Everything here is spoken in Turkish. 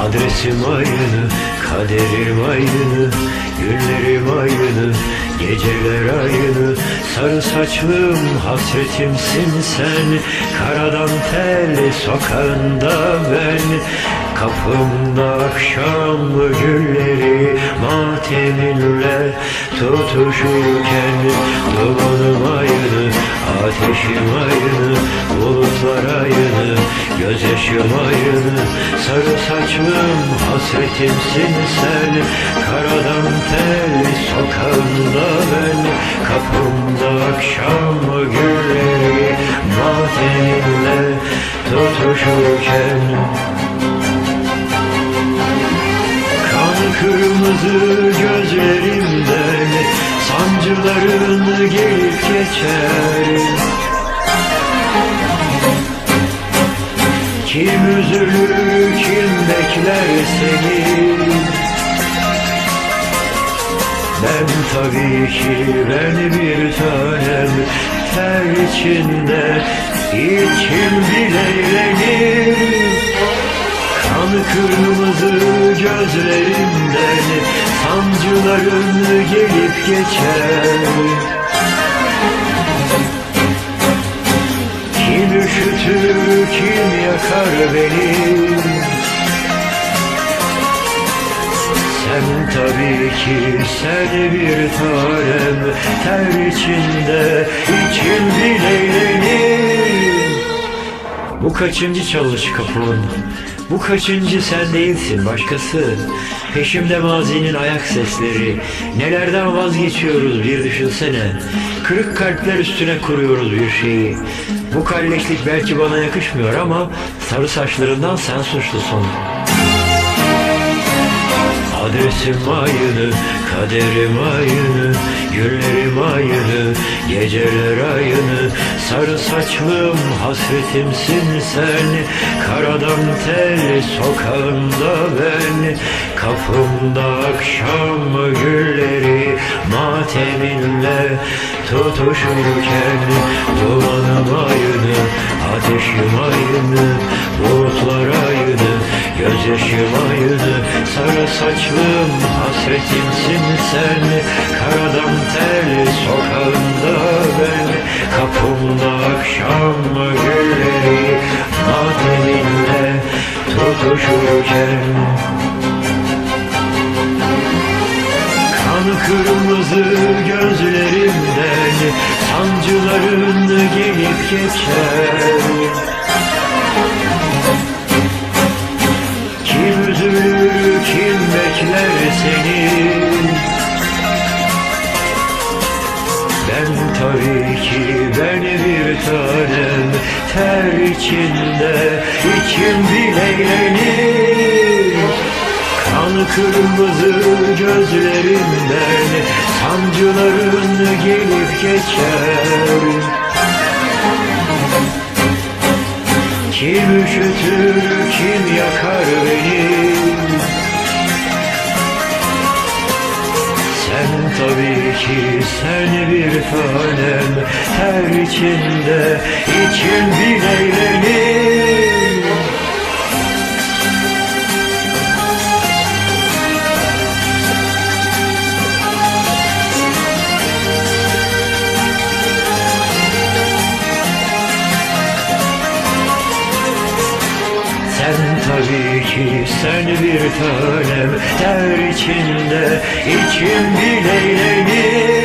Adresim aynı, kaderim aynı Günlerim aynı, geceler aynı. Sarı saçlım hasretimsin sen. Karadan tel sokağında ben. Kapımda akşam gülleri Mateminle tutuşurken Dumanım aynı, ateşim aynı Bulutlar aynı, gözyaşım aynı Sarı saçlım hasretimsin sen. Karadan tel sokağında ben. Kapımda akşam gülleri Mateminle tutuşurken. Kan kırmızı gözlerimden Sancıların gelip geçer Kim üzülür kim bekler seni? Ben tabii ki ben bir tanem. Ter içinde içim bileylenir Kan kırmızı Sancıların gelip geçer. Kim üşütür kim yakar beni? Sen tabii ki sen bir tanem Ter içinde içim bileylenir Bu kaçıncı çalış kapımın? Bu kaçıncı sen değilsin başkası? Peşimde mazinin ayak sesleri. Nelerden vazgeçiyoruz bir düşünsene. Kırık kalpler üstüne kuruyoruz bir şeyi. Bu kalleşlik belki bana yakışmıyor ama Sarı saçlarından sen suçlusun. Adresim aynı, kaderim aynı, günlerim aynı, geceler aynı. Sarı saçlım hasretimsin sen, karadan tel sokağında ben. Kapımda akşam gülleri mateminle tutuşurken. Dumanım aynı, ateşim aynı, bulutlar aynı, gözyaşım aynı, sarı saçlım hasretimsin sen, karadan tel sokağında akşam gülleri mateminle tutuşurken. Kan kırmızı gözlerimden sancıların gelip geçer tabii ki ben bir tanem. Ter içinde içim bileylenir Kan kırmızı gözlerimden sancıların gelip geçer. Kim üşütür kim yakar ki sen bir tanem Her içinde içim bileylenir ki sen bir tanem Ter içinde içim bileylenir